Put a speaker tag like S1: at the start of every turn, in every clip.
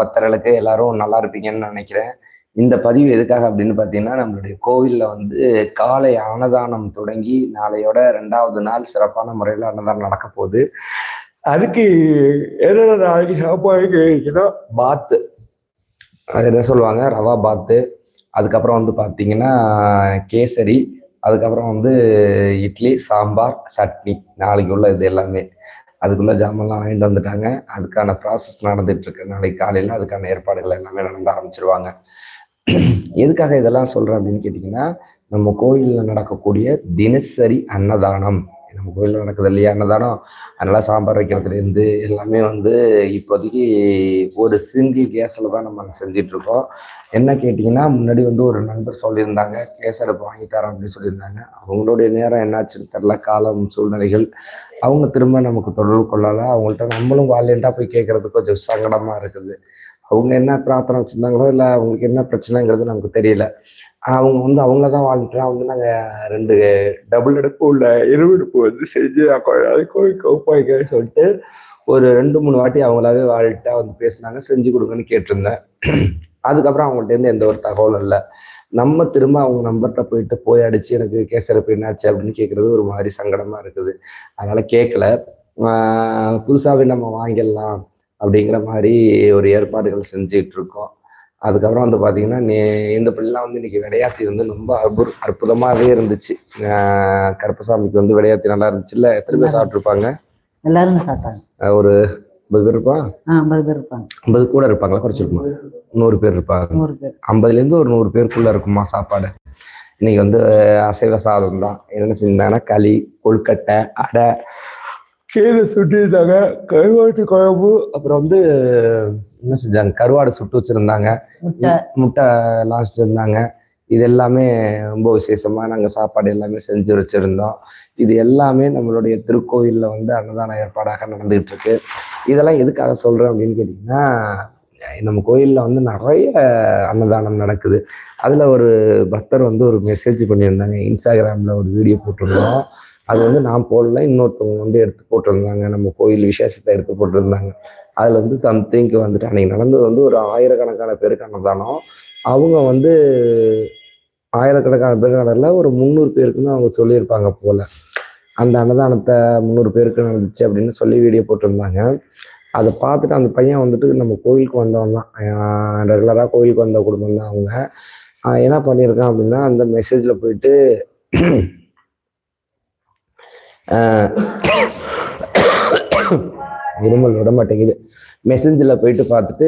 S1: பக்தர்களுக்கு எல்லாரும் நல்லா இருப்பீங்கன்னு நினைக்கிறேன். இந்த பதிவு எதுக்காக அப்படின்னு பார்த்தீங்கன்னா நம்மளுடைய கோவிலில் வந்து காலை அன்னதானம் தொடங்கி நாளையோட ரெண்டாவது நாள் சிறப்பான முறையில் அன்னதானம் நடக்க போகுது. அதுக்கு என்னென்ன நாளைக்கு சாப்பாடு பாத்து. அது என்ன சொல்லுவாங்க? ரவா பாத்து. அதுக்கப்புறம் வந்து பார்த்தீங்கன்னா கேசரி. அதுக்கப்புறம் வந்து இட்லி சாம்பார் சட்னி. நாளைக்கு உள்ள இது எல்லாமே. அதுக்குள்ள ஜாமான்லாம் வாங்கிட்டு வந்துட்டாங்க. அதுக்கான ப்ராசஸ் நடந்துட்டு இருக்கு நாளைக்கு காலையில் அதுக்கான ஏற்பாடுகள் எல்லாமே நடந்து ஆரம்பிச்சிருவாங்க. எதுக்காக இதெல்லாம் சொல்றேன் அப்படின்னு கேட்டிங்கன்னா நம்ம கோயிலில் நடக்கக்கூடிய தினசரி அன்னதானம். நம்ம கோயிலில் நடக்குது இல்லையா? அன்னதானம். அதனால சாம்பார் வைக்கிறதுலேருந்து எல்லாமே வந்து இப்போதைக்கு ஒரு சிங்கிள் கேஸில் தான் நம்ம செஞ்சிட்டு இருக்கோம். என்ன கேட்டிங்கன்னா முன்னாடி வந்து ஒரு நண்பர் சொல்லியிருந்தாங்க கேஸ் எடுப்பு வாங்கி தரோம் அப்படின்னு சொல்லியிருந்தாங்க. அவங்களுடைய நேரம் என்னாச்சுன்னு தெரில காலம் சூழ்நிலைகள் அவங்க திரும்ப நமக்கு தொடர்பு கொள்ளலாம் அவங்கள்ட்ட நம்மளும் வாலியண்டாக போய் கேட்கறது கொஞ்சம் சங்கடமாக இருக்குது. அவங்க என்ன பிரார்த்தனை வச்சுருந்தாங்களோ இல்லை அவங்களுக்கு என்ன பிரச்சனைங்கிறது நமக்கு தெரியல. அவங்க வந்து அவங்க தான் வாழ்ந்துட்டு வந்து நாங்கள் ரெண்டு டபுள் அடுப்பு உள்ள இருவு வந்து செஞ்சு கோழிக்கு ஒப்பாய்க்கன்னு சொல்லிட்டு ஒரு ரெண்டு மூணு வாட்டி அவங்களாவே வாழ்ட்டா வந்து பேசினாங்க செஞ்சு கொடுங்கன்னு கேட்டிருந்தேன். அதுக்கப்புறம் அவங்கள்ட்ட இருந்து எந்த ஒரு தகவலும் இல்லை. நம்ம திரும்ப அவங்க நம்பர்கிட்ட போயிட்டு போய் அடிச்சு எனக்கு கேசரப்பு என்னாச்சு அப்படின்னு கேட்கறது ஒரு மாதிரி சங்கடமா இருக்குது. அதனால கேட்கல புதுசாகவே நம்ம வாங்கிடலாம் அப்படிங்கிற மாதிரி ஒரு ஏற்பாடுகள் செஞ்சுட்டு இருக்கோம். அதுக்கப்புறம் வந்து பார்த்தீங்கன்னா நே இந்த பிள்ளைலாம் வந்து இன்னைக்கு விளையாட்டி வந்து ரொம்ப அற்புத அற்புதமாகவே இருந்துச்சு. கருப்பசாமிக்கு வந்து விளையாட்டி நல்லா இருந்துச்சு. இல்லை எத்தனை பேர் சாப்பிட்ருப்பாங்க
S2: எல்லாரும் சாப்பிட்டாங்க.
S1: ஒரு ஐம்பது பேர் இருப்பான்
S2: ஆ ஐம்பது பேர் இருப்பாங்க.
S1: ஐம்பது கூட இருப்பாங்களா? குறைச்சிருக்குமா? நூறு பேர் இருப்பாங்க. ஐம்பதுலேருந்து ஒரு நூறு பேருக்குள்ள இருக்குமா சாப்பாடு? இன்னைக்கு வந்து அசைவ சாதம் தான் என்னென்ன செஞ்சாங்கன்னா களி கொழுக்கட்டை அடை கீரை சுட்டிருந்தாங்க. கருவாட்டு குழம்பு அப்புறம் வந்து என்ன செஞ்சாங்க? கருவாடு சுட்டு வச்சிருந்தாங்க.
S2: முட்டை.
S1: எல்லாம் வச்சிருந்தாங்க. இது எல்லாமே ரொம்ப விசேஷமா நாங்கள் சாப்பாடு எல்லாமே செஞ்சு வச்சிருந்தோம். இது எல்லாமே நம்மளுடைய திருக்கோயில்ல வந்து அன்னதான ஏற்பாடாக நடந்துகிட்டு இருக்கு இதெல்லாம் எதுக்காக சொல்றேன் அப்படின்னு கேட்டிங்கன்னா நம்ம கோயில்ல வந்து நிறைய அன்னதானம் நடக்குது. அதுல ஒரு பக்தர் வந்து ஒரு மெசேஜ் பண்ணியிருந்தாங்க. இன்ஸ்டாகிராம்ல ஒரு வீடியோ போட்டிருந்தோம். அது வந்து நான் போடல இன்னொருத்தவங்க வந்து எடுத்து போட்டிருந்தாங்க. நம்ம கோயில் விசேஷத்தை எடுத்து போட்டிருந்தாங்க. அதுல வந்து சம்திங்க்கு வந்துட்டு அன்னைக்கு நடந்தது வந்து ஒரு ஆயிரக்கணக்கான பேருக்கு அன்னதானம் அவங்க வந்து ஆயிரக்கணக்கான பேருக்கு நடல ஒரு முந்நூறு பேருக்குன்னு அவங்க சொல்லியிருப்பாங்க போல. அந்த அன்னதானத்தை முந்நூறு பேருக்கு நடந்துச்சு அப்படின்னு சொல்லி வீடியோ போட்டிருந்தாங்க. அதை பார்த்துட்டு அந்த பையன் வந்துட்டு நம்ம கோயிலுக்கு வந்தவன் தான். ரெகுலராக கோயிலுக்கு வந்த குடும்பம் தான் அவங்க என்ன பண்ணியிருக்கான் அப்படின்னா அந்த மெசேஜில் போயிட்டு இருமல் விட மாட்டேங்குது. மெசேஞ்சில் போயிட்டு பார்த்துட்டு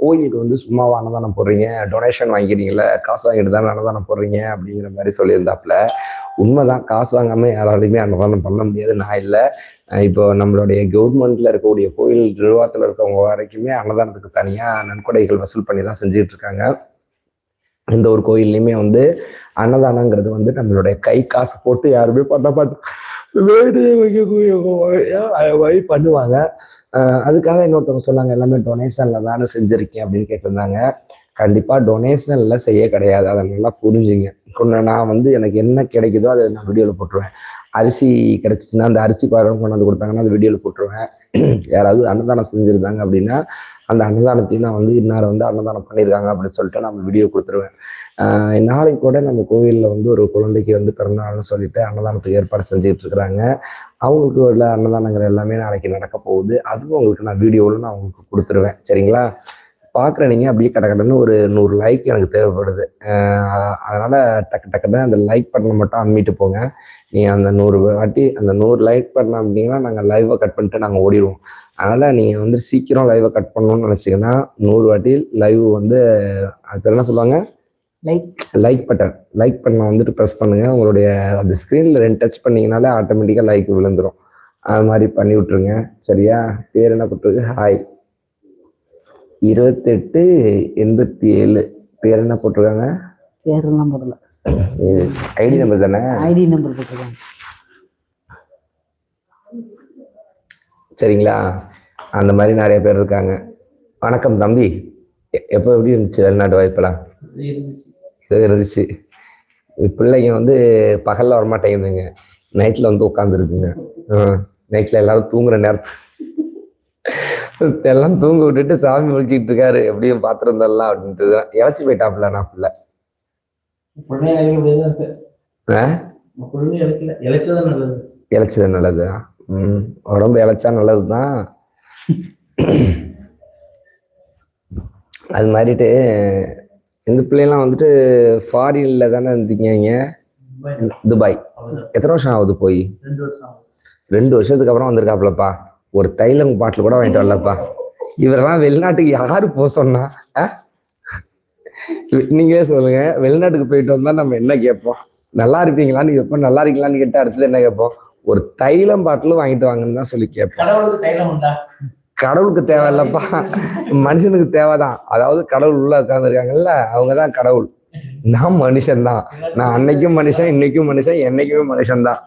S1: கோயிலுக்கு வந்து சும்மாவாக அன்னதானம் போடுறீங்க டொனேஷன் வாங்கிக்கிறீங்களே காசு வாங்கிட்டு தானே அன்னதானம் போடுறீங்க அப்படிங்கிற மாதிரி சொல்லியிருந்தாப்புல. உண்மைதான் காசு வாங்காமல் யாராலையுமே அன்னதானம் பண்ண முடியாது. நான் இல்லை. இப்போ நம்மளுடைய கவர்மெண்ட்ல இருக்கக்கூடிய கோயில் நிர்வாகத்தில் இருக்கவங்க வரைக்குமே அன்னதானத்துக்கு தனியாக நன்கொடைகள் வசூல் பண்ணி தான் செஞ்சுட்டு இருக்காங்க. எந்த ஒரு கோயில்லையுமே வந்து அன்னதானங்கிறது வந்து நம்மளுடைய கை காசு போட்டு யாருமே பண்ண பார்த்து வேடு வைக்கக்கூடிய வழி பண்ணுவாங்க. அதுக்காக இன்னொருத்தவங்க சொன்னாங்க எல்லாமே டொனேஷன்ல தானே செஞ்சிருக்கேன் அப்படின்னு கேட்டிருந்தாங்க. கண்டிப்பா டொனேஷன்ல செய்ய கிடையாது. அதை நல்லா புரிஞ்சுங்க. நான் வந்து எனக்கு என்ன கிடைக்குதோ அதை நான் வீடியோவில் போட்டுருவேன். அரிசி கிடைச்சிச்சுன்னா அந்த அரிசி பாடம் கொண்டாந்து கொடுத்தாங்கன்னா அந்த வீடியோவில் போட்டுருவேன். யாராவது அன்னதானம் செஞ்சுருந்தாங்க அப்படின்னா அந்த அன்னதானத்தையும் நான் வந்து இன்னார் வந்து அன்னதானம் பண்ணியிருக்காங்க அப்படின்னு சொல்லிட்டு நான் வீடியோ கொடுத்துருவேன். நாளைக்கு கூட நம்ம கோவிலில் வந்து ஒரு குழந்தைக்கு வந்து பிறந்தநாள்னு சொல்லிட்டு அன்னதானத்துக்கு ஏற்பாடு செஞ்சுட்டு இருக்கிறாங்க. அவங்களுக்கு உள்ள அன்னதானங்கள் எல்லாமே நாளைக்கு நடக்க போகுது. அதுவும் உங்களுக்கு நான் வீடியோவில் நான் உங்களுக்கு கொடுத்துருவேன். சரிங்களா? பார்க்குற நீங்கள் அப்படியே கட கடன்னு ஒரு நூறு லைக் எனக்கு தேவைப்படுது. அதனால டக்கு டக்குன்னு அந்த லைக் பட்டனை மட்டும் அம்மிட்டு போங்க. நீங்கள் அந்த நூறு வாட்டி அந்த நூறு லைக் பண்ண அப்படின்னா நாங்கள் லைவை கட் பண்ணிட்டு நாங்கள் ஓடிடுவோம். அதனால் நீங்கள் வந்து சீக்கிரம் லைவை கட் பண்ணணும்னு நினச்சிங்கன்னா நூறு வாட்டி லைவ் வந்து அது என்ன சொல்லுவாங்க?
S2: லைக்
S1: லைக் பட்டன் லைக் பண்ண வந்துட்டு ப்ரெஸ் பண்ணுங்க. உங்களுடைய அந்த ஸ்க்ரீனில் ரெண்டு டச் பண்ணீங்கனாலே ஆட்டோமேட்டிக்காக லைக் விழுந்துரும். அது மாதிரி பண்ணி விட்ருங்க சரியா? பேர் என்ன போட்டிருக்கு ஹாய் இருபத்தெட்டு எண்பத்தி ஏழு பேர் என்ன போட்டிருக்காங்க?
S2: பேரெல்லாம் போடல.
S1: ஐடி நம்பர் தானே?
S2: ஐடி நம்பர் போட்டிருக்காங்க.
S1: சரிங்களா? அந்த மாதிரி நிறைய பேர் இருக்காங்க. வணக்கம் தம்பி. எப்போ எப்படி இருந்துச்சு வெளிநாட்டு வாய்ப்பெல்லாம்? இது இருந்துச்சு. பிள்ளைங்க வந்து பகல்ல வரமாட்டேங்குதுங்க. நைட்ல வந்து உட்காந்துருக்குங்க நைட்ல எல்லாரும் தூங்குற நேரத்து எல்லாம் தூங்க விட்டுட்டு சாமி ஒழிச்சிட்டு இருக்காரு. எப்படியும் பாத்திரந்தெல்லாம் அப்படின்ட்டு தான். இழைச்சி போயிட்டாப்ல நான் பிள்ளை இழைச்சது நல்லது. ம். உடம்பு இழைச்சா நல்லதுதான். அது மாதிரிட்டு இந்த பிள்ளைலாம் வந்துட்டு ஃபாரின்ல தானே இருந்தீங்க? துபாய். எத்தனை வருஷம் ஆகுது போய்?
S3: ரெண்டு
S1: வருஷத்துக்கு அப்புறம் வந்திருக்காப்லப்பா ஒரு தைலம் பாட்டில் கூட வாங்கிட்டு வரலப்பா. இவரெல்லாம் வெளிநாட்டுக்கு யாரு போக சொன்னா? நீங்களே சொல்லுங்க வெளிநாட்டுக்கு போயிட்டு வந்தா நம்ம என்ன கேட்போம்? நல்லா இருப்பீங்களான்னு கேட்போம் நல்லா இருக்கீங்களான்னு கேட்டா அடுத்தது என்ன கேட்போம்? ஒரு தைலம் பாட்டில் வாங்கிட்டு வாங்கன்னு தான் சொல்லி கேட்போம்.
S3: கடவுளுக்கு
S1: கடவுளுக்கு தேவையில்லப்பா மனுஷனுக்கு தேவைதான். அதாவது கடவுள் உள்ள உட்காந்துருக்காங்கல்ல அவங்க தான் கடவுள். நான் மனுஷன்தான். நான் அன்னைக்கும் மனுஷன் இன்னைக்கும் மனுஷன் என்னைக்குமே மனுஷன்தான்.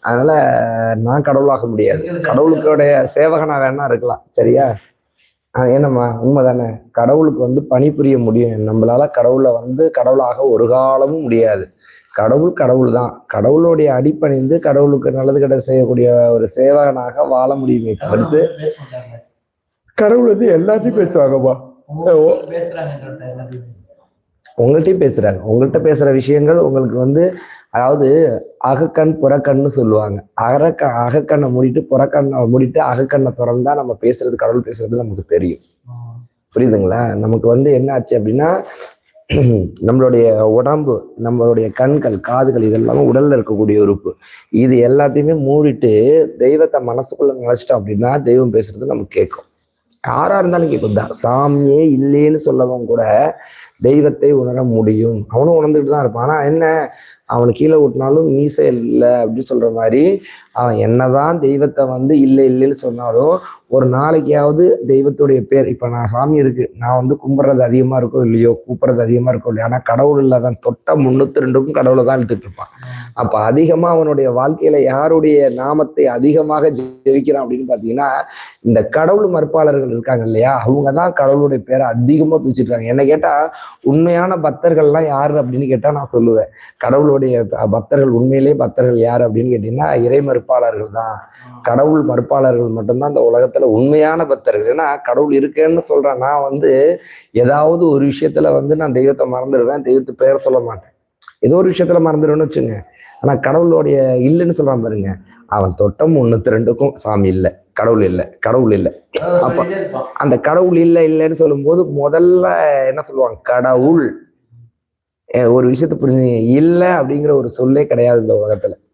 S1: அதனால நான் கடவுளாக முடியாது. கடவுளுக்குடைய சேவகனா வேணா இருக்கலாம். சரியா? என்னம்மா? உண்மைதானே? கடவுளுக்கு வந்து பணிபுரிய முடியும். நம்மளால கடவுளை வந்து கடவுளாக ஒரு காலமும் முடியாது. கடவுள் கடவுள் தான் கடவுளுடைய அடிப்பணிந்து கடவுளுக்கு நல்லது கெட்ட செய்யக்கூடிய ஒரு சேவகனாக வாழ முடியுமே தவிர்த்து கடவுள் வந்து எல்லாத்தையும் பேசுவாங்கப்பா. உங்கள்கிட்டயும் பேசுறாங்க. உங்கள்கிட்ட பேசுற விஷயங்கள் உங்களுக்கு வந்து அதாவது அகக்கண் புறக்கண்னு சொல்லுவாங்க. அகக்க அகக்கண்ணை மூடிட்டு புறக்கண்ணை மூடிட்டு அகக்கண்ணை திறந்தா நம்ம பேசுறது கடவுள் பேசுறது நமக்கு தெரியும். புரியுதுங்களா? நமக்கு வந்து என்ன ஆச்சு அப்படின்னா நம்மளுடைய உடம்பு நம்மளுடைய கண்கள் காதுகள் இதெல்லாமே உடல்ல இருக்கக்கூடிய உறுப்பு. இது எல்லாத்தையுமே மூடிட்டு தெய்வத்தை மனசுக்குள்ள நினைச்சிட்டோம் அப்படின்னா தெய்வம் பேசுறது நமக்கு கேட்கும். யாரா இருந்தாலும் கேட்கும். சாமியே இல்லைன்னு சொல்லவங்க கூட தெய்வத்தை உணர முடியும். அவனும் உணர்ந்துட்டு தான் இருப்பான். ஆனா என்ன? அவனை கீழே விட்டினாலும் மீசை இல்லை அப்படின்னு சொல்ற மாதிரி அவன் என்னதான் தெய்வத்தை வந்து இல்லை இல்லைன்னு சொன்னாலும் ஒரு நாளைக்காவது தெய்வத்துடைய பேர் இப்ப நான் சாமி இருக்கு நான் வந்து கும்பிட்றது அதிகமா இருக்கோ இல்லையோ கூப்பிடுறது அதிகமா இருக்கோ இல்லையோ ஆனா கடவுள் இல்லாதான் தொட்ட முன்னூத்தி ரெண்டுக்கும் கடவுளை தான் எடுத்துட்டு இருப்பான். அப்ப அதிகமா அவனுடைய வாழ்க்கையில யாருடைய நாமத்தை அதிகமாக ஜெயிக்கிறான் அப்படின்னு பாத்தீங்கன்னா இந்த கடவுள் மறுப்பாளர்கள் இருக்காங்க இல்லையா அவங்க தான் கடவுளுடைய பேரை அதிகமா பிடிச்சிருக்காங்க என்ன கேட்டா உண்மையான பக்தர்கள்லாம் யாரு அப்படின்னு கேட்டா நான் சொல்லுவேன். கடவுளுடைய பக்தர்கள் உண்மையிலேயே பக்தர்கள் யாரு அப்படின்னு கேட்டீங்கன்னா இறைமறுப்பு மறுப்பாளர்கள் தான் கடவுள் மறுப்பாளர்கள் மட்டும்தான் இந்த உலகத்துல உண்மையான பக்தர்கள். ஏன்னா கடவுள் இருக்கேன்னு சொல்றேன். நான் வந்து ஏதாவது ஒரு விஷயத்துல வந்து நான் தெய்வத்தை மறந்துடுவேன். தெய்வத்து பெயர் சொல்ல மாட்டேன். ஏதோ ஒரு விஷயத்துல மறந்துடுவேன்னு வச்சுங்க. ஆனா கடவுளுடைய இல்லைன்னு சொல்றான் பாருங்க. அவன் தொட்டம் முன்னூத்தி ரெண்டுக்கும் சாமி இல்லை. கடவுள் இல்லை. கடவுள் இல்லை. அப்ப- அந்த கடவுள் இல்லை இல்லைன்னு சொல்லும்போது முதல்ல என்ன சொல்லுவாங்க? கடவுள். ஒரு விஷயத்த புரிஞ்சு இல்லை அப்படிங்கிற ஒரு சொல்லே கிடையாது இந்த உலகத்துல.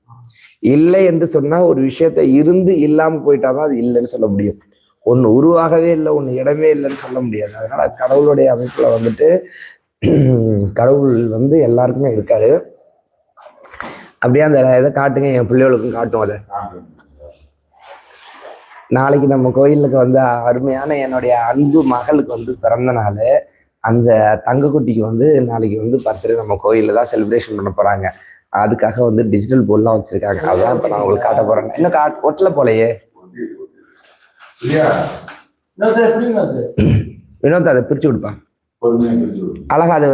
S1: இல்லை என்று சொன்னா ஒரு விஷயத்த இருந்து இல்லாம போயிட்டாதான் அது இல்லைன்னு சொல்ல முடியும். ஒண்ணு உருவாகவே இல்லை ஒன்னு இடமே இல்லைன்னு சொல்ல முடியாது. அதனால கடவுளுடைய அமைப்புல வந்துட்டு கடவுள் வந்து எல்லாருக்குமே இருக்காரு. அப்படியே அந்த இதை காட்டுங்க என் பிள்ளைகளுக்கும் காட்டும் அதை. நாளைக்கு நம்ம கோயிலுக்கு வந்து அருமையான என்னுடைய அன்பு மகளுக்கு வந்து பிறந்த நாள். அந்த தங்கக்குட்டிக்கு வந்து நாளைக்கு வந்து பர்த்டே நம்ம கோயிலில் தான் செலிப்ரேஷன் பண்ண போறாங்க. அதுக்காக வந்து டிஜிட்டல் போர்ட்லாம் வச்சிருக்காங்க. அதான் இப்போ நான் உங்களுக்கு காட்ட போறேன். இன்னும் கா ஒட்டல போலையே. வினோத் அதை பிரிச்சு கொடுப்பான் அழகா அது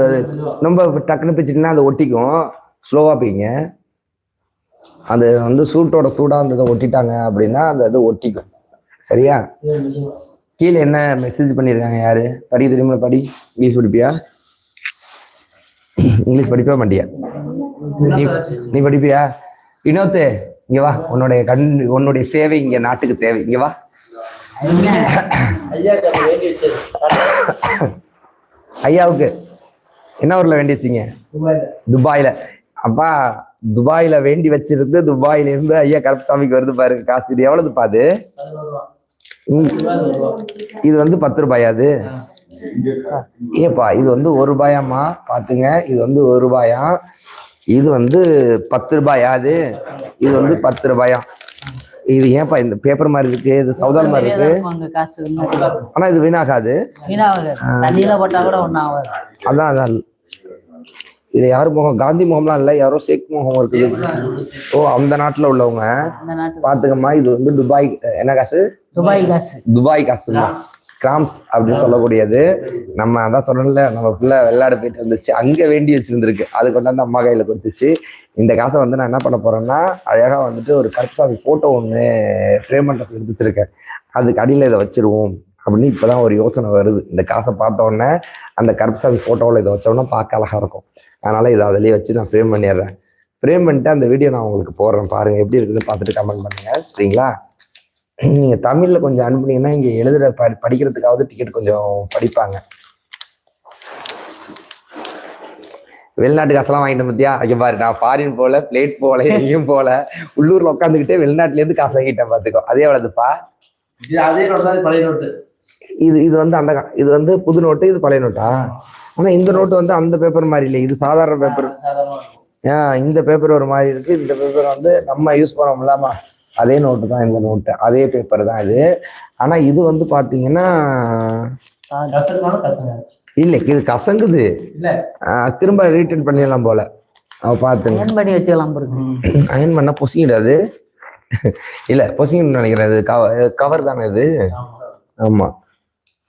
S1: ரொம்ப டக்குன்னு பிரிச்சுட்டுனா அதை ஒட்டிக்கும். ஸ்லோவா பீங்க அது வந்து சூட்டோட சூடா அந்த இதை ஒட்டிட்டாங்க அப்படின்னா அந்த இது ஒட்டிக்கும். சரியா? கீழே என்ன மெசேஜ் பண்ணியிருக்காங்க யாரு? படிக்க தெரியுமா? படி இங்கிலீஷ் படிப்பியா இங்கிலீஷ் படிப்பா மாட்டியா? நீ நீ படிப்பியா? வினோத் இங்க வா. உன்னுடைய கண் உன்னுடைய சேவை இங்க நாட்டுக்கு தேவை. இங்க வா. ஐயாவுக்கு என்ன ஊர்ல வேண்டி வச்சீங்க?
S3: துபாயில.
S1: அப்பா துபாயில வேண்டி வச்சிருந்து துபாயில இருந்து ஐயா கருப்பசாமிக்கு வருது பாருங்க காசு. இது
S3: பதினோரு ரூபா.
S1: இது வந்து பத்து ரூபாயா அது? ஏப்பா இது வந்து ஒரு ரூபாயாம்மா. பாத்துங்க இது வந்து ஒரு ரூபாயா? இது வந்து பத்து ரூபாயா அது? இது வந்து பத்து ரூபாயா? இது ஏன்பா இந்த பேப்பர் மாதிரி இருக்கு? இது சவுதால் மாதிரி இருக்கு? ஆனா இது வீணாகாது. அதான் அதான். இது யாரு முகம்? காந்தி முகம்லாம் இல்ல யாரோ ஷேக் முகம் இருக்குது. ஓ அந்த நாட்டுல உள்ளவங்க. பாத்துக்கம்மா இது வந்து துபாய். என்ன காசு?
S2: துபாய் காசு.
S1: துபாய் காசு தான் கிராம்ஸ் அப்படின்னு சொல்லக்கூடியது. நம்ம அதான் சொன்னோம்ல நம்ம பிள்ளை வெள்ளாடு போயிட்டு வந்துச்சு அங்க வேண்டி வச்சிருந்திருக்கு. அது கொண்டாந்து அம்மா கையில கொடுத்துச்சு. இந்த காசை வந்து நான் என்ன பண்ண போறேன்னா அழகா வந்துட்டு ஒரு கருப்சாமி போட்டோ ஒண்ணு ஃப்ரேம் பண்றதுக்கு எடுத்து வச்சிருக்கேன் அதுக்கு அடியில இதை வச்சிருவோம் அப்படின்னு இப்பதான் ஒரு யோசனை வருது. இந்த காசை பார்த்த உடனே அந்த கருப்சாமி போட்டோவில் இதை வச்சோன்னா பார்க்க அழகா இருக்கும். அதனால இதை அதிலேயே வச்சு நான் ஃப்ரேம் பண்ணிடுறேன். ஃப்ரேம் பண்ணிட்டு அந்த வீடியோ நான் உங்களுக்கு போடுறேன் பாருங்க. எப்படி இருக்குன்னு பார்த்துட்டு கமெண்ட் பண்ணுங்க. சரிங்களா? நீங்க தமிழ்ல கொஞ்சம் அனுப்புனீங்கன்னா இங்க எழுதுற ப படிக்கிறதுக்காவது டிக்கெட் கொஞ்சம் படிப்பாங்க. வெளிநாட்டு காசெல்லாம் வாங்கிட்டு பத்தியா? ஐயோ பாரு நான் ஃபாரின் போல பிளேட் போல எங்கேயும் போல உள்ளூர்ல உட்காந்துக்கிட்டே வெளிநாட்டுல இருந்து காசு வாங்கிட்டேன் பாத்துக்கோ. அதே
S3: இது அதே நோட்டு பழைய நோட்டு
S1: இது இது வந்து அந்த இது வந்து புது நோட்டு இது பழைய நோட்டா ஆனா இந்த நோட்டு வந்து அந்த பேப்பர் மாதிரி இல்லை இது சாதாரண பேப்பர். ஏன் இந்த பேப்பர் ஒரு மாதிரி இருக்கு இந்த பேப்பர் வந்து நம்ம யூஸ் பண்ணோம்லாமா? அதே நோட்டு தான் இந்த நோட்டு அதே பேப்பர் தான் இது. ஆனா இது வந்து
S3: கசங்க.
S1: இல்லை இது கசங்குது.
S3: இல்ல.
S1: திரும்ப ரீட்டன் பண்ணிடலாம் போல. பாத்துங்க.
S2: ஏன் பண்ணி வச்சுக்கலாம்
S1: அயன் பண்ணா பொசிக்கிடாது இல்ல பொசிக்கணும்னு நினைக்கிறேன். இது கவர் தானே இது?
S3: ஆமா.
S1: ஆமா.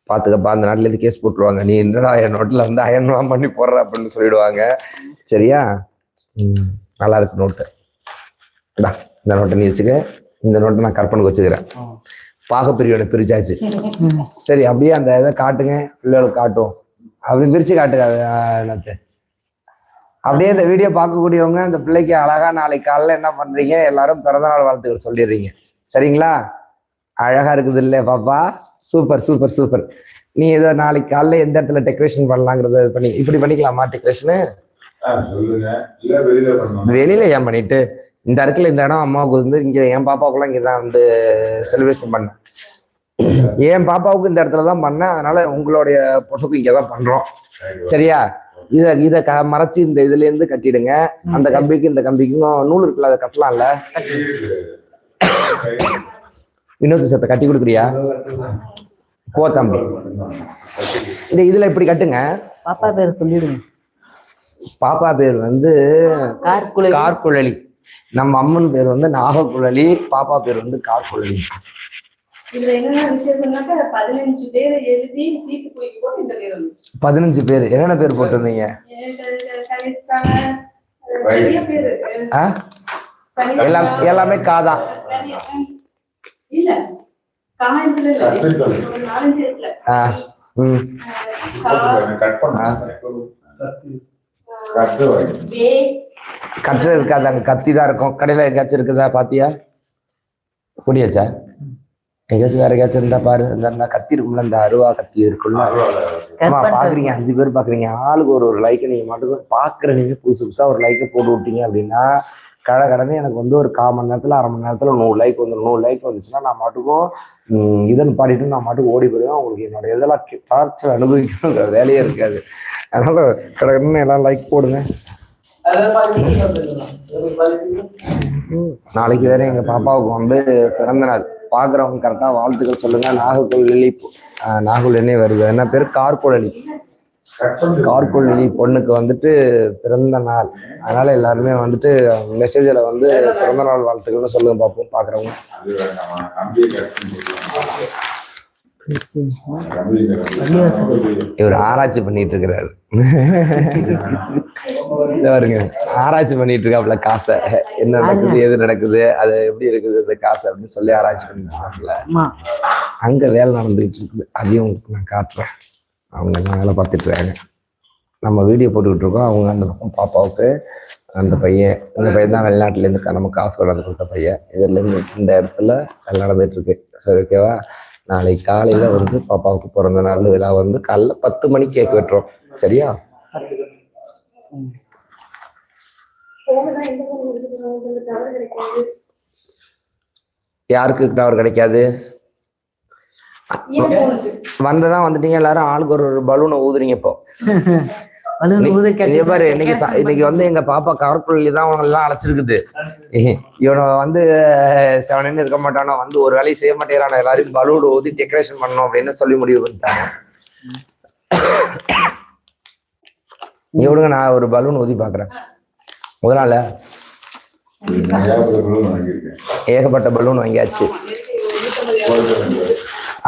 S1: பாத்துக்கப்பா அந்த நாட்டுல இருந்து கேஸ் போட்டுருவாங்க. நீ என்னடா என் நோட்டில் வந்து அயன்லாம் பண்ணி போடுற அப்படின்னு சொல்லிடுவாங்க. சரியா? ம், நல்லா இருக்கு நோட்டு இந்த நோட்டை நீ வச்சுக்க. இந்த நோட்டை நான் கற்பனுக்கு வச்சுக்கிறேன்.
S3: ஆ.
S1: பாகப்பிரிவினை பிரிச்சாச்சு. சரி அப்படியே அந்த இதை காட்டுங்க. பிள்ளைகளுக்கு காட்டும் அப்படி பிரிச்சு காட்டுங்க என்னத்து. அப்படியே இந்த வீடியோ பார்க்கக்கூடியவங்க அந்த பிள்ளைக்கு அழகா நாளைக்கு காலைல என்ன பண்றீங்க? எல்லாரும் பிறந்தநாள் வாழ்த்துக்கள் சொல்லிடுறீங்க. சரிங்களா? அழகா இருக்குது இல்ல பாப்பா? சூப்பர் சூப்பர் சூப்பர் நீ ஏதோ நாளைக்கு காலைல எந்த இடத்துல டெக்கரேஷன் பண்ணலாங்கிறத பண்ணி இப்படி பண்ணிக்கலாமா டெக்கரேஷனு
S4: ஆ, சொல்லுங்க. இல்ல வெளியில பண்ணணும்.
S1: வெளியில ஏன் பண்ணிட்டு? இந்த இடத்துல இந்த இடம் அம்மாவுக்கு வந்து இங்க என் பாப்பாவுக்குலாம் இங்க தான் வந்து செலிப்ரேஷன் பண்ணேன். என் பாப்பாவுக்கு இந்த இடத்துல தான் பண்ணேன். அதனால உங்களுடைய பொண்ணுக்கு இங்க தான் பண்றோம். சரியா? இத இத க மறைச்சு இந்த இதுல இருந்து கட்டிடுங்க. அந்த கம்பிக்கு இந்த கம்பிக்கும் நூல் இருக்குல்ல அதை கட்டலாம்ல? வினோத் சத்தை கட்டி கொடுக்குறியா? போ தம்பி. இந்த இதுல இப்படி கட்டுங்க.
S2: பாப்பா பேர் சொல்லிடுங்க.
S1: பாப்பா பேர் வந்து
S2: கார்குலை
S1: கார்குழலி. நம்ம அம்மன் பேர் வந்து நாகக்குழலி பாப்பா பேர் வந்து கார்குழலி
S5: பதினஞ்சு பேரை
S1: என்னென்ன பேர் போட்டிருந்தீங்க? எல்லாம் எல்லாமே காதா
S5: கனி- இல்ல காய்ச்சல் இல்ல. ஒரு நாலஞ்சு இருக்குல்ல.
S1: ஆ ம்.
S5: கா,
S4: கட் பண்ண கட்டு வாங்கி
S5: வே,
S1: கட்டுரை இருக்காது அங்க கத்தி தான் இருக்கும். கடையில எங்கேயாச்சும் இருக்குதா பாத்தியா? முடியாச்சா? எங்கேயாச்சும் வேற எங்கேயாச்சும் இருந்தா பாரு. இந்த கத்தி இருக்கும்ல. இந்த அருவா கத்தி. இருக்குல்ல ஆமா பாக்குறீங்க அஞ்சு பேர் பாக்குறீங்க. ஆளுக்கு ஒரு ஒரு லைக் நீங்க மட்டும் பாக்குற நீங்க புதுசு புதுசா ஒரு லைக்கை போட்டு விட்டீங்க அப்படின்னா கடை கடனை எனக்கு வந்து ஒரு கால் மணி நேரத்துல அரை மணி நேரத்துல நூறு லைக் வந்துடும் நூறு லைக் வந்துச்சுன்னா நான் மட்டுக்கும் உம், இதன்னு பாடிட்டு நான் மட்டும் ஓடி போயிடுவேன். உங்களுக்கு என்னோட இதெல்லாம் டார்ச்சர் அனுபவிக்கணுங்கிற வேலையே இருக்காது. அதனால கடை எல்லாம் லைக் போடுங்க. நாளைக்கு வேற எங்க பாப்பாவுக்கு வந்து பிறந்த நாள். பாக்குறவங்க கரெக்டா வாழ்த்துக்கள் சொல்லுங்க. நாகர்கோவில் நாகர்கோவிலே வருது. என்ன பேர்? கார்கோழலி
S4: கட்
S1: கார்கோழலி பொண்ணுக்கு வந்துட்டு பிறந்த நாள். அதனால எல்லாருமே வந்துட்டு மெசேஜில் வந்து பிறந்த நாள் வாழ்த்துக்கள்னு சொல்லுங்க பார்ப்போம் பாக்குறவங்க
S4: அது வேண்டாமா கம்பியை கட் பண்ணி கம்பியை
S1: இவர் ஆராய்ச்சி பண்ணிட்டு இருக்கிறாரு பாருங்க. ஆராய்ச்சி பண்ணிட்டு இருக்காப்புல காசை. என்ன நடக்குது எது நடக்குது அது எப்படி இருக்குது இந்த காசு அப்படின்னு சொல்லி ஆராய்ச்சி
S2: ஆமா.
S1: அங்க வேலை நடந்துகிட்டு இருக்குது அதையும் நான் காட்டுறேன். அவங்க எல்லாம் வேலை பார்த்துட்டு இருக்காங்க நம்ம வீடியோ போட்டுக்கிட்டு இருக்கோம் அவங்க அந்த பக்கம் பாப்பாவுக்கு அந்த பையன் இந்த பையன் தான் வெளிநாட்டுலேருந்து நம்ம காசு கொண்டாந்து கொடுத்த பையன். இதுலேருந்து இந்த இடத்துல வேலை நடந்துட்டு இருக்கு சரி ஓகேவா நாளைக்கு காலையில வந்து பாப்பாவுக்கு பிறந்த நாள் விழா வந்து காலைல பத்து மணிக்கு கேக் வெட்டுறோம். சரியா? யாருக்கு டவர் கிடைக்காது? வந்ததான் வந்துட்டீங்க எல்லாரும் ஆளுக்கு ஒரு பலூனை ஊதுறீங்க இப்போ. பாரு இன்னைக்கு இன்னைக்கு வந்து எங்க பாப்பா கவர்புள்ளி தான் அவங்க எல்லாம் அழைச்சிருக்குது இவனை வந்து செவனன்னு இருக்க மாட்டானோ வந்து ஒரு வேலையும் செய்ய மாட்டேங்கிறானோ எல்லாரையும் பலூன் ஊதி டெக்கரேஷன் பண்ணணும் அப்படின்னு சொல்லி முடிவு பண்ணிட்டாங்க. நீ விடுங்க நான் ஒரு பலூன் ஊதி பாக்குறேன். முதலால ஏகப்பட்ட பலூன் வாங்கியாச்சு.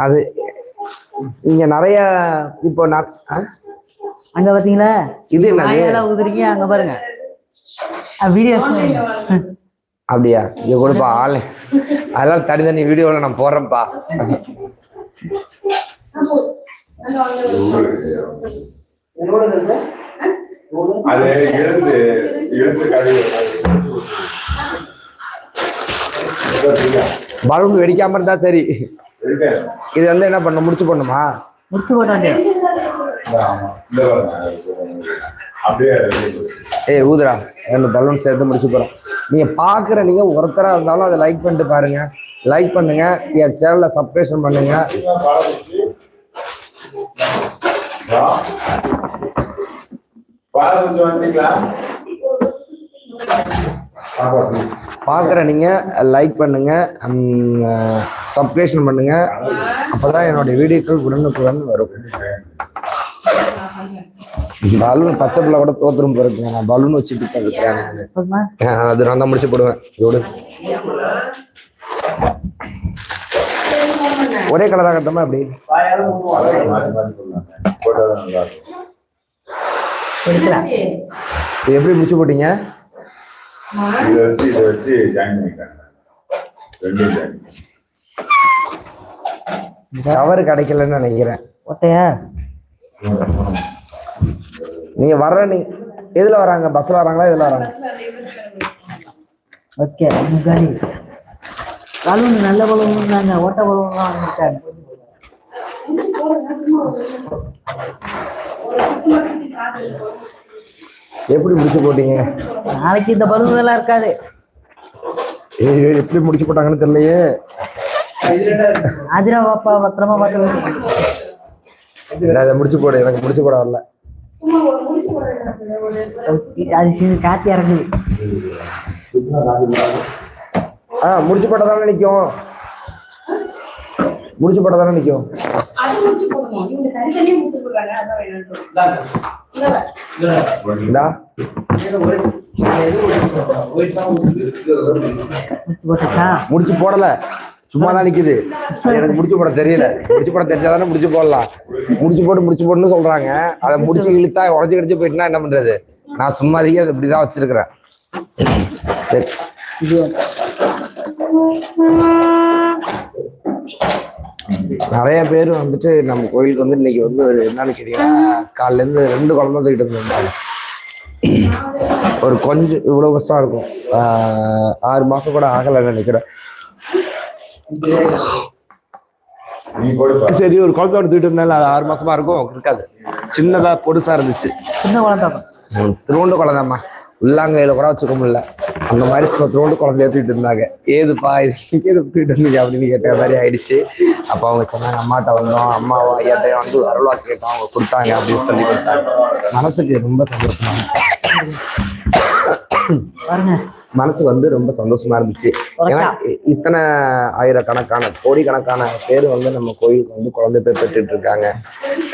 S1: அது இங்க நிறைய இப்போ நான்?
S2: அங்க பாத்தீங்களா?
S1: இது
S2: நாயெல்லாம் ஊதுறீங்க அங்க பாருங்க. வீடியோ
S1: அப்படியா? இங்க கொடுப்பா ஆள். அதெல்லாம் தனி தனி வீடியோவில் நான்
S3: இருக்கு
S4: அது எழுத்து கழுவி.
S1: பலூன் வெடிக்காம இருந்தா சரி. இது வந்து என்ன பண்ணணும்? முடிச்சு பண்ணுமா
S2: முடிச்சு போட்டாங்க.
S1: ஏய் ஊதுரா ரெண்டு பலூன் சேர்த்து முடிச்சு போகிறோம் நீங்க பாக்குற நீங்க ஒருத்தரா இருந்தாலும் அதை லைக் பண்ணிட்டு பாருங்க. லைக் பண்ணுங்க. என் சேனலை சப்ஸ்கிரிப்ஷன் பண்ணுங்க.
S4: பாரதி வந்தீங்களா
S1: பாக்குற நீங்க லைக் பண்ணுங்க. சப்ஸ்கிரிப்ஷன் பண்ணுங்க. அப்பதான் என்னுடைய வீடியோக்கள் உடனுக்குடன் வரும். பலூன் பச்சை பிள்ளை கூட தோத்துரும் போயிருக்கேன் நான் பலூன் வச்சுட்டு இருக்கிறேன்
S2: போதுமா?
S1: அது நான் தான் முடிச்சு போடுவேன். இதோடு ஒரே கலரா கட்டமா அப்படி எப்படி முடிச்சு போட்டீங்க?
S4: வச்சு வச்சு
S1: கவர் கிடைக்கலன்னு நினைக்கிறேன்.
S2: ஓட்டையா
S1: நீங்க வர்ற நீ எதுல வராங்க? பஸ்ல வராங்களா? எதுல வராங்க?
S2: ஓகே முகாரி பலூன் நல்ல பலூன் தாங்க ஓட்ட வாங்கிட்டாங்க
S1: எப்படி முடிச்சு போட்டீங்க?
S2: நாளைக்கு இந்த பலூன் எல்லாம் இருக்காது
S1: எப்படி முடிச்சு போட்டாங்கன்னு தெரியலையே.
S2: ஆதிரா பாப்பா பத்திரமா பார்த்து
S1: நான் இதை முடிச்சு போடு. எனக்கு முடிச்சு போட வரல.
S5: சும்மா ஒரு முடிச்சு போடுறேன் ஒரு
S2: அது காத்தி இறங்குது.
S1: ஆ முடிச்சு போட்டா தானே நிற்கும் முடிச்சு போட்டா தானே நிற்கும்
S5: அது
S1: இந்தா.
S2: முடிச்சு
S1: போடல. சும்மா தான் நிக்குது. எனக்கு முடிச்சு போட தெரியல. முடிச்சு போட தெரிஞ்சாதானே முடிச்சு போடலாம். முடிச்சு போட்டு முடிச்சு போட்டுன்னு சொல்றாங்க. அதை முடிச்சு இழுத்தா உடச்சு கிடச்சு போயிட்டுனா என்ன பண்றது? நான் சும்மா அதிகம் அதை இப்படிதான் வச்சிருக்கிறேன். நிறைய பேர் வந்துட்டு நம்ம கோயிலுக்கு வந்து இன்னைக்கு வந்து என்னன்னு கேட்டீங்கன்னா காலைல இருந்து ரெண்டு குழந்தை தூக்கிட்டு வந்திருந்தாங்க ஒரு கொஞ்சம் இவ்வளவு வருஷம் இருக்கும் ஆஹ் ஆறு மாசம் கூட ஆகலைன்னு நினைக்கிறேன். சரி ஒரு குழந்தையோட தூக்கிட்டு இருந்தாலும் அது ஆறு மாசமா இருக்கும் இருக்காது. சின்னதா பொடுசா இருந்துச்சு.
S2: சின்ன குழந்தை
S1: திருவண்டு குழந்தைம்மா. உள்ளாங்கையில கூட வச்சுக்க முடியல. அந்த மாதிரி திருவண்டு குழந்தைய தூக்கிட்டு இருந்தாங்க. ஏதுப்பா இது? தூக்கிட்டு இருந்தீங்க அப்படின்னு கேட்ட மாதிரி ஆயிடுச்சு. அப்ப அவங்க சொன்னாங்க அம்மாட்ட வந்தோம். அம்மாவா ஐயாட்டையும் வந்து அருளா கேட்டோம். அவங்க கொடுத்தாங்க அப்படின்னு சொல்லி கொடுத்தாங்க. மனசுக்கு ரொம்ப சந்தோஷமா மனசு வந்து ரொம்ப சந்தோஷமா இருந்துச்சு. ஏன்னா இத்தனை ஆயிரக்கணக்கான கோடிக்கணக்கான பேர் வந்து நம்ம கோயிலுக்கு வந்து குழந்தை பேர் பெற்றுட்டு இருக்காங்க.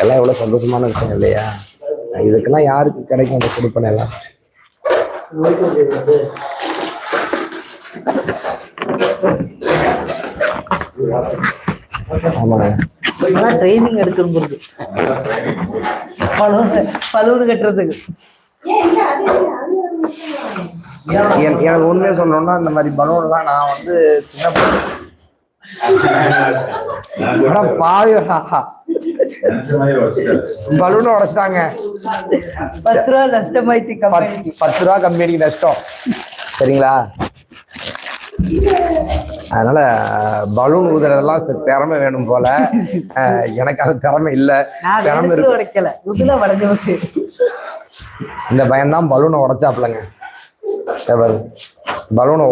S1: எல்லாம் எவ்வளவு சந்தோஷமான விஷயம் இல்லையா? இதுக்கெல்லாம் யாருக்கு கிடைக்கும் அந்த கொடுப்பனை எல்லாம்? ஆமாங்க.
S2: ட்ரைனிங் எடுக்கணும் பலூன் பலூன் கட்டுறதுக்கு.
S5: அது அது
S1: எனக்கு உண்மையை சொல்லணும்னா இந்த மாதிரி பலூன்லாம் நான் வந்து சின்ன பொண்ணு- அட பாவி பலூனை உடைச்சிட்டாங்க.
S2: பத்து ரூபா நஷ்டமாயிட்டு கம்பெனிக்கு
S1: பத்து ரூபா கம்பெனிக்கு நஷ்டம். சரிங்களா? அதனால பலூன் ஊதுறதெல்லாம் திறமை வேணும் போல. எனக்கு அந்த திறமை இல்ல. திறமை இருக்கு. இந்த பையன்தான் பலூனை உடைச்சாப்லங்க பலூனை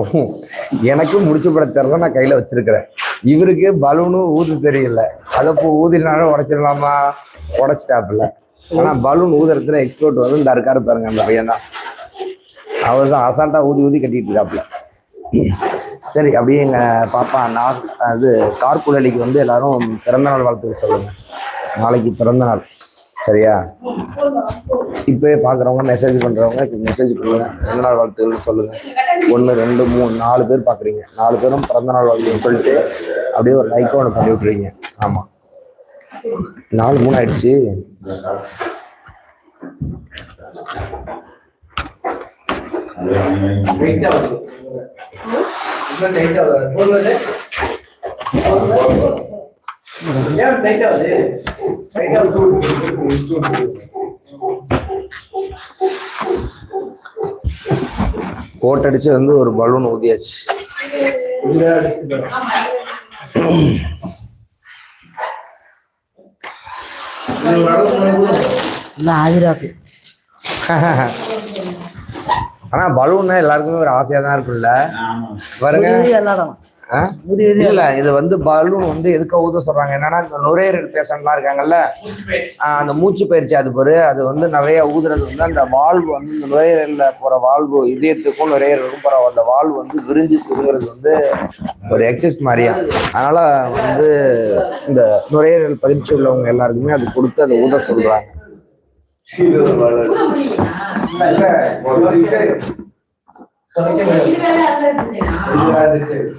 S1: எனக்கும் முடிச்சு பட தெரியல நான் கையில வச்சிருக்கிறேன். இவருக்கு பலூனும் ஊது தெரியல. அதை இப்போ ஊதினாலும் உடைச்சிடலாமா? உடைச்சிட்டாப்புல. ஆனா பலூன் ஊதுறதுல எக்ஸ்போர்ட் வந்து இந்த இருக்காரு பாருங்க அந்த பையன் தான் அவர் தான் அசால்ட்டா ஊதி ஊதி கட்டிட்டு இருக்காப்புல சரி அப்படியே எங்க பாப்பா நான் அது கார்குழலிக்கு வந்து எல்லாரும் பிறந்த நாள் வாழ்த்துக்கள் சொல்லுங்க. நாளைக்கு பிறந்தநாள். சரியா? இப்பவே பாக்குறவங்க மெசேஜ் பண்றவங்க மெசேஜ் பண்ணுங்க. பிறந்த நாள் வாழ்த்துக்கள் சொல்லுங்க. ஒன்று ரெண்டு மூணு நாலு பேர் பாக்குறீங்க. நாலு பேரும் பிறந்த நாள் வாழ்த்துக்கள் சொல்லிட்டு அப்படியே ஒரு லைக் ஒன்று பண்ணி விட்டுறீங்க. ஆமா. நாலு மூணு ஆயிடுச்சு.
S3: வெயிட்டா ஏன் டைட் ஆகுது டைட் ஆகுது
S1: கோட்டடிச்சு வந்து ஒரு பலூன் ஊதியாச்சு.
S2: இல்லை ஆதிராக்கு.
S1: ஆனா பலூன்னா எல்லாருக்குமே ஒரு ஆசையா தான் இருக்கும்ல. பாருங்க.
S2: எல்லாரும்.
S1: இல்ல இது வந்து பலூன் வந்து எதுக்கு ஊத சொல்றாங்க? என்னன்னா இந்த நுரையீரல் பேஷண்ட்லாம் இருக்காங்கல்ல அந்த மூச்சு பயிற்சி அது பாரு. அது வந்து நிறைய ஊதுறது வந்து அந்த வால்வு வந்து இந்த நுரையீரல்ல போற வால்வு இதயத்துக்கும் நுரையீரலுக்கும் போற அந்த வால்வு வந்து விரிஞ்சு சிறுங்கிறது வந்து ஒரு எக்ஸஸ் மாதிரியா. அதனால வந்து இந்த நுரையீரல் பயிற்சி உள்ளவங்க எல்லாருக்குமே அது கொடுத்து அதை ஊத சொல்றாங்க.
S5: ஊத முடியலையா? இது வேற அதுல இருந்துச்சுன்னா?